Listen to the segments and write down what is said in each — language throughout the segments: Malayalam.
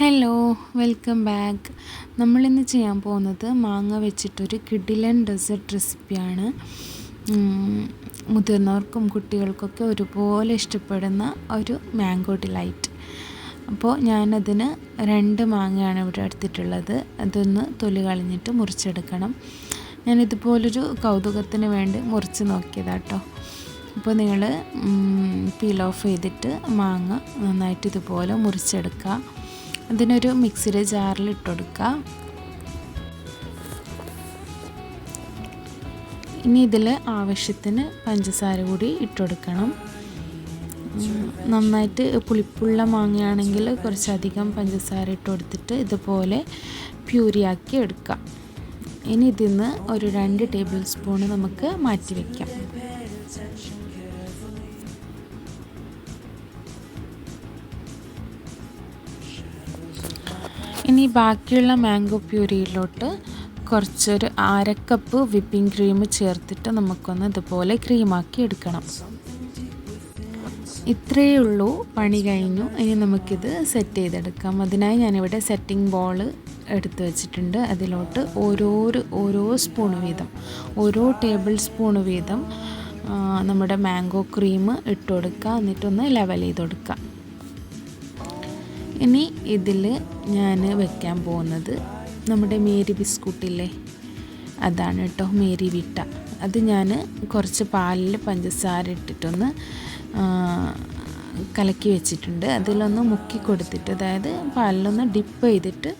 ഹലോ വെൽക്കം ബാക്ക് നമ്മളിന്ന് ചെയ്യാൻ പോകുന്നത് മാങ്ങ വെച്ചിട്ടൊരു കിഡിലൻ ഡെസേർട്ട് റെസിപ്പിയാണ് മുതിർന്നവർക്കും കുട്ടികൾക്കൊക്കെ ഒരുപോലെ ഇഷ്ടപ്പെടുന്ന ഒരു മാംഗോ ഡിലൈറ്റ് അപ്പോൾ ഞാനതിന് രണ്ട് മാങ്ങയാണ് ഇവിടെ എടുത്തിട്ടുള്ളത്. അതൊന്ന് തൊലി കളഞ്ഞിട്ട് മുറിച്ചെടുക്കണം. ഞാനിതുപോലൊരു കൗതുകത്തിന് വേണ്ടി മുറിച്ച് നോക്കിയതാട്ടോ. അപ്പോൾ നിങ്ങൾ പീൽ ഓഫ് ചെയ്തിട്ട് മാങ്ങ നന്നായിട്ട് ഇതുപോലെ മുറിച്ചെടുക്കുക. അതിനൊരു മിക്സിയുടെ ജാറിൽ ഇട്ട് കൊടുക്കുക ഇനി ഇതിൽ ആവശ്യത്തിന് പഞ്ചസാര കൂടി ഇട്ടുകൊടുക്കണം നന്നായിട്ട് പുളിപ്പുള്ള മാങ്ങയാണെങ്കിൽ കുറച്ചധികം പഞ്ചസാര ഇട്ട് കൊടുത്തിട്ട് ഇതുപോലെ പ്യൂരിയാക്കി എടുക്കാം ഇനി ഇതിൽ നിന്ന് ഒരു രണ്ട് ടേബിൾ സ്പൂൺ നമുക്ക് മാറ്റി വയ്ക്കാം ഇനി ബാക്കിയുള്ള മാംഗോ പ്യൂരിയിലോട്ട് കുറച്ചൊരു അരക്കപ്പ് വിപ്പിംഗ് ക്രീം ചേർത്തിട്ട് നമുക്കൊന്ന് ഇതുപോലെ ക്രീമാക്കി എടുക്കണം. ഇത്രയേ ഉള്ളൂ. പണി കഴിഞ്ഞു. ഇനി നമുക്കിത് സെറ്റ് ചെയ്തെടുക്കാം. അതിനായി ഞാനിവിടെ സെറ്റിംഗ് ബോൾ എടുത്തു വെച്ചിട്ടുണ്ട്. അതിലോട്ട് ഓരോ ഓരോ സ്പൂൺ വീതം ഓരോ ടേബിൾ സ്പൂൺ വീതം നമ്മുടെ മാംഗോ ക്രീം ഇട്ട് കൊടുക്കുക എന്നിട്ടൊന്ന് ലെവൽ ചെയ്ത് കൊടുക്കുക ഇനി ഇതിൽ ഞാൻ വെക്കാൻ പോകുന്നത് നമ്മുടെ മേരി ബിസ്കൂട്ടില്ലേ? അതാണ് കേട്ടോ മേരി വിട്ട. അത് ഞാൻ കുറച്ച് പാലിൽ പഞ്ചസാര ഇട്ടിട്ടൊന്ന് കലക്കി വെച്ചിട്ടുണ്ട്. അതിലൊന്ന് മുക്കി കൊടുത്തിട്ട് അതായത് പാലിലൊന്ന് ഡിപ്പ് ചെയ്തിട്ട്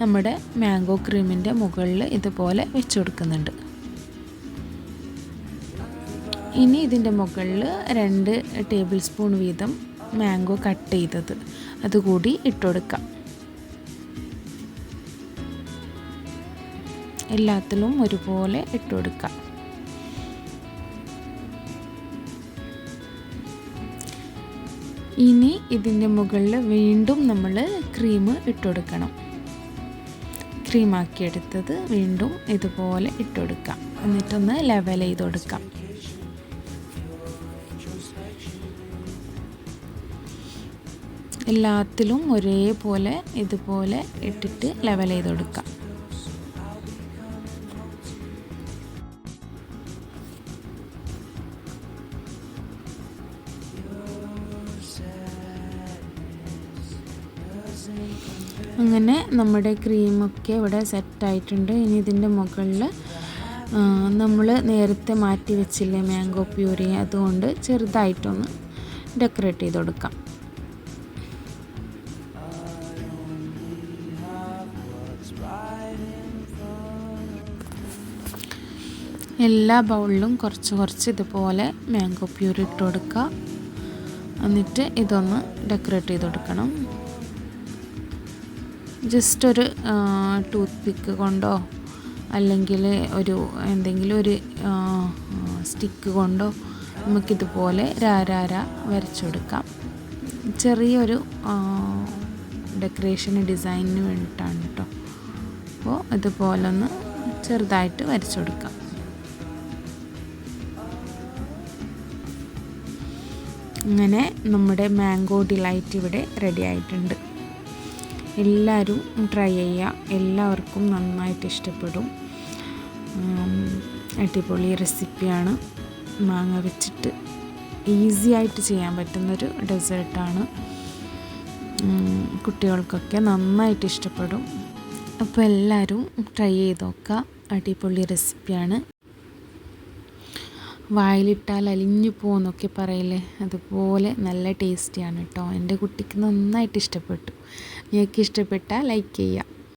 നമ്മുടെ മാംഗോ ക്രീമിന്റെ മുകളിൽ ഇതുപോലെ വെച്ച് കൊടുക്കുന്നുണ്ട്. ഇനി ഇതിന്റെ മുകളിൽ രണ്ട് ടേബിൾ സ്പൂൺ വീതം മാംഗോ കട്ട് ചെയ്തത്. അതുകൂടി ഇട്ടുകൊടുക്കാം എല്ലാത്തിലും ഒരുപോലെ ഇട്ടുകൊടുക്കാം ഇനി ഇതിന്റെ മുകളിൽ വീണ്ടും നമ്മൾ ക്രീം ഇട്ടുകൊടുക്കണം ക്രീമാക്കിയെടുത്തത് വീണ്ടും ഇതുപോലെ ഇട്ടുകൊടുക്കാം എന്നിട്ടൊന്ന് ലെവൽ ചെയ്ത് കൊടുക്കാം എല്ലാത്തിലും ഒരേപോലെ ഇതുപോലെ ഇട്ടിട്ട് ലെവൽ ചെയ്ത് കൊടുക്കാം. അങ്ങനെ നമ്മുടെ ക്രീമൊക്കെ ഇവിടെ സെറ്റായിട്ടുണ്ട് ഇനി ഇതിന്റെ മുകളിൽ നമ്മൾ നേരത്തെ മാറ്റി വെച്ചില്ലേ മാംഗോ പ്യൂരി അതുകൊണ്ട് ചെറുതായിട്ടൊന്ന് ഡെക്കറേറ്റ് ചെയ്ത് കൊടുക്കാം. എല്ലാ ബൗളിലും കുറച്ച് കുറച്ച് ഇതുപോലെ മാംഗോ പ്യൂരി ഇട്ട് കൊടുക്കുക. എന്നിട്ട് ഇതൊന്ന് ഡെക്കറേറ്റ് ചെയ്ത് കൊടുക്കണം. ജസ്റ്റ് ഒരു ടൂത്ത് പിക്ക് കൊണ്ടോ അല്ലെങ്കിൽ ഒരു എന്തെങ്കിലും ഒരു സ്റ്റിക്ക് കൊണ്ടോ നമുക്കിതുപോലെ രാരാര വരച്ചു കൊടുക്കാം. ചെറിയൊരു ഡെക്കറേഷൻ ഡിസൈനിന് വേണ്ടിയിട്ടാണ് കേട്ടോ അപ്പോൾ ഇതുപോലൊന്ന് ചെറുതായിട്ട് വരച്ചു അങ്ങനെ നമ്മുടെ മാംഗോ ഡിലൈറ്റ് ഇവിടെ റെഡി ആയിട്ടുണ്ട്. എല്ലാവരും ട്രൈ ചെയ്യുക. എല്ലാവർക്കും നന്നായിട്ട് ഇഷ്ടപ്പെടും. അടിപൊളി റെസിപ്പിയാണ് മാങ്ങ വെച്ചിട്ട് ഈസി ആയിട്ട് ചെയ്യാൻ പറ്റുന്നൊരു ഡെസേർട്ടാണ് കുട്ടികൾക്കൊക്കെ നന്നായിട്ട് ഇഷ്ടപ്പെടും. അപ്പോൾ എല്ലാവരും ട്രൈ ചെയ്ത് നോക്കുക. അടിപൊളി റെസിപ്പിയാണ് വായിലിട്ടാൽ അലിഞ്ഞു പോകുന്നൊക്കെ പറയില്ലേ? അതുപോലെ നല്ല ടേസ്റ്റിയാണ് കേട്ടോ എന്റെ കുട്ടിക്ക് നന്നായിട്ട് ഇഷ്ടപ്പെട്ടു. നിങ്ങൾക്ക് ഇഷ്ടപ്പെട്ടാൽ ലൈക്ക് ചെയ്യുക.